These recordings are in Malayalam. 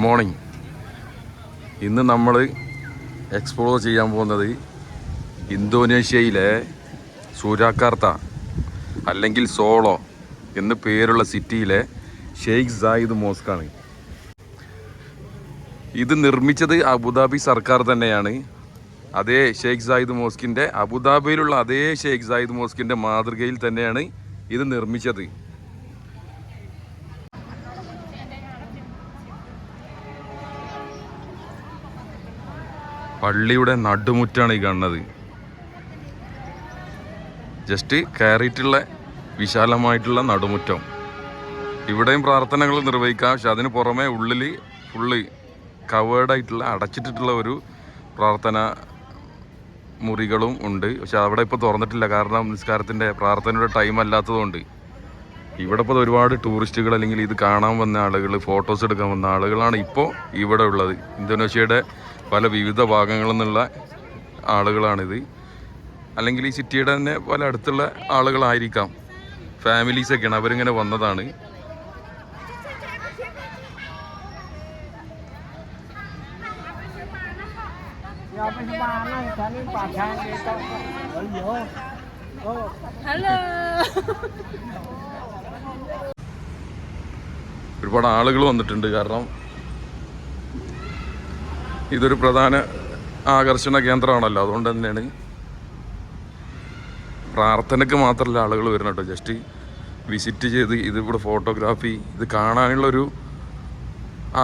ഗുഡ് മോർണിംഗ് ഇന്ന് നമ്മൾ എക്സ്പ്ലോർ ചെയ്യാൻ പോകുന്നത് ഇന്തോനേഷ്യയിലെ സൂരാക്കാർത്ത അല്ലെങ്കിൽ സോളോ എന്ന് പേരുള്ള സിറ്റിയിലെ ഷെയ്ഖ് സായിദ് മോസ്കാണ് ഇത് നിർമ്മിച്ചത് അബുദാബി സർക്കാർ തന്നെയാണ്. അതേ ഷെയ്ഖ് സായിദ് മോസ്കിന്റെ അബുദാബിയിലുള്ള അതേ ഷെയ്ഖ് സായിദ് മോസ്കിന്റെ മാതൃകയിൽ തന്നെയാണ് ഇത് നിർമ്മിച്ചത്. പള്ളിയുടെ നടുമുറ്റാണ് ഈ കാണുന്നത്. ജസ്റ്റ് കയറിയിട്ടുള്ള വിശാലമായിട്ടുള്ള നടുമുറ്റം. ഇവിടെയും പ്രാർത്ഥനകൾ നിർവഹിക്കാം. പക്ഷെ അതിന് പുറമെ ഉള്ളിൽ ഫുള്ള് കവേർഡായിട്ടുള്ള അടച്ചിട്ടിട്ടുള്ള ഒരു പ്രാർത്ഥന മുറികളും ഉണ്ട്. പക്ഷെ അവിടെ ഇപ്പോൾ തുറന്നിട്ടില്ല. കാരണം നിസ്കാരത്തിന്റെ പ്രാർത്ഥനയുടെ ടൈം അല്ലാത്തതുകൊണ്ട്. ഇവിടെ ഇപ്പോൾ ഒരുപാട് ടൂറിസ്റ്റുകൾ അല്ലെങ്കിൽ ഇത് കാണാൻ വന്ന ആളുകൾ ഫോട്ടോസ് എടുക്കാൻ വന്ന ആളുകളാണ് ഇപ്പോൾ ഇവിടെ ഉള്ളത്. ഇന്തോനേഷ്യയുടെ പല വിവിധ ഭാഗങ്ങളിൽ നിന്നുള്ള ആളുകളാണിത്. അല്ലെങ്കിൽ ഈ സിറ്റിയുടെ തന്നെ പല അടുത്തുള്ള ആളുകളായിരിക്കാം. ഫാമിലീസൊക്കെയാണ് അവരിങ്ങനെ വന്നതാണ്. Ya ഒരുപാട് ആളുകൾ വന്നിട്ടുണ്ട്. കാരണം ഇതൊരു പ്രധാന ആകർഷണ കേന്ദ്രമാണല്ലോ. അതുകൊണ്ട് തന്നെയാണ് പ്രാർത്ഥനയ്ക്ക് മാത്രമല്ല ആളുകൾ വരുന്നത് കേട്ടോ. ജസ്റ്റ് വിസിറ്റ് ചെയ്ത് ഇതിവിടെ ഫോട്ടോഗ്രാഫി ഇത് കാണാനുള്ളൊരു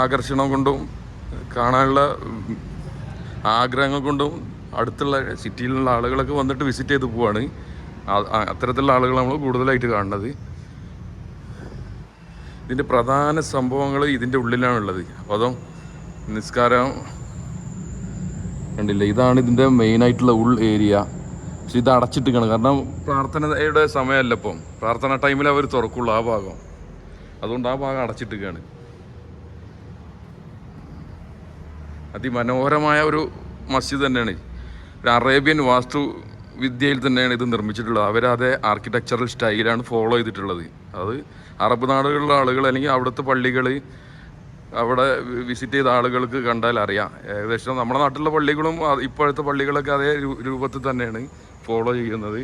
ആകർഷണം കൊണ്ടും കാണാനുള്ള ആഗ്രഹങ്ങൾ കൊണ്ടും അടുത്തുള്ള സിറ്റിയിലുള്ള ആളുകളൊക്കെ വന്നിട്ട് വിസിറ്റ് ചെയ്ത് പോവാണ്. അത്തരത്തിലുള്ള ആളുകൾ നമ്മൾ കൂടുതലായിട്ട് കാണുന്നത്. ഇതിന്റെ പ്രധാന സംഭവങ്ങൾ ഇതിന്റെ ഉള്ളിലാണുള്ളത് അപ്പോൾ അതോ നിസ്കാരം കണ്ടില്ല? ഇതാണ് ഇതിന്റെ മെയിനായിട്ടുള്ള ഉൾ ഏരിയ പക്ഷെ ഇത് അടച്ചിട്ടിരിക്കണം കാരണം പ്രാർത്ഥനയുടെ സമയമല്ല ഇപ്പം. പ്രാർത്ഥന ടൈമിൽ അവർ തുറക്കുള്ളൂ ആ ഭാഗം. അതുകൊണ്ട് ആ ഭാഗം അടച്ചിട്ടിരിക്കുകയാണ്. അതിമനോഹരമായ ഒരു മസ്ജിദ് തന്നെയാണ്. ഒരു അറേബ്യൻ വാസ്തു വിദ്യയിൽ തന്നെയാണ് ഇത് നിർമ്മിച്ചിട്ടുള്ളത്. അവരതേ ആർക്കിടെക്ചറൽ സ്റ്റൈലാണ് ഫോളോ ചെയ്തിട്ടുള്ളത്. അത് അറബ് നാടുകളിലുള്ള ആളുകൾ അല്ലെങ്കിൽ അവിടുത്തെ പള്ളികൾ അവിടെ വിസിറ്റ് ചെയ്ത ആളുകൾക്ക് കണ്ടാൽ അറിയാം. ഏകദേശം നമ്മുടെ നാട്ടിലുള്ള പള്ളികളും ഇപ്പോഴത്തെ പള്ളികളൊക്കെ അതേ രൂപത്തിൽ തന്നെയാണ് ഫോളോ ചെയ്യുന്നത്.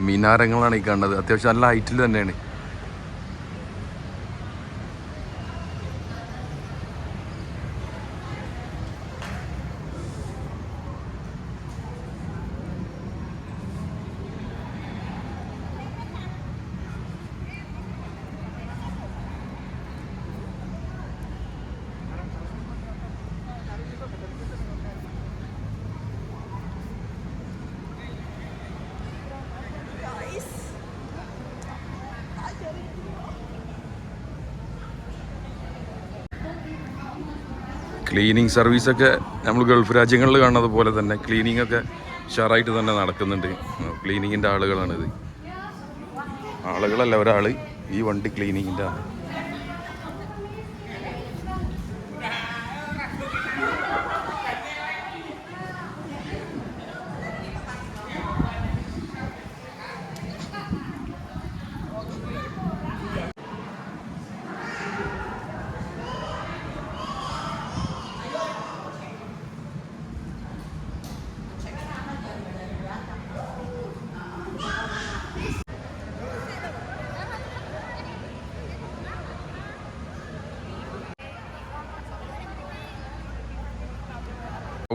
മിനാരങ്ങളാണ് ഈ കാണുന്നത്. അത്യാവശ്യം നല്ല ഹൈറ്റിൽ തന്നെയാണ്. ക്ലീനിങ് സർവീസൊക്കെ നമ്മൾ ഗൾഫ് രാജ്യങ്ങളിൽ കാണുന്നത് പോലെ തന്നെ ക്ലീനിങ് ഒക്കെ ഉഷാറായിട്ട് തന്നെ നടക്കുന്നുണ്ട്. ക്ലീനിങ്ങിന്റെ ആളുകളാണിത്. ആളുകളല്ല ഒരാൾ ഈ വണ്ടി ക്ലീനിങ്ങിന്റെ ആണ്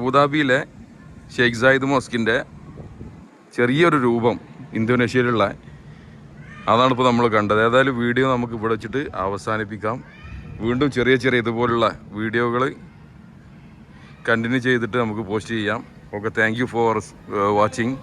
അബുദാബിയിലെ ഷെയ്ഖ് സായിദ് മോസ്കിന്റെ ചെറിയൊരു രൂപം ഇന്തോനേഷ്യയിലുള്ള അതാണ് ഇപ്പോൾ നമ്മൾ കണ്ടത്. ഏതായാലും വീഡിയോ നമുക്ക് ഇവിടെ വെച്ചിട്ട് അവസാനിപ്പിക്കാം. വീണ്ടും ചെറിയ ചെറിയ ഇതുപോലുള്ള വീഡിയോകൾ കണ്ടിന്യൂ ചെയ്തിട്ട് നമുക്ക് പോസ്റ്റ് ചെയ്യാം. Okay thank for watching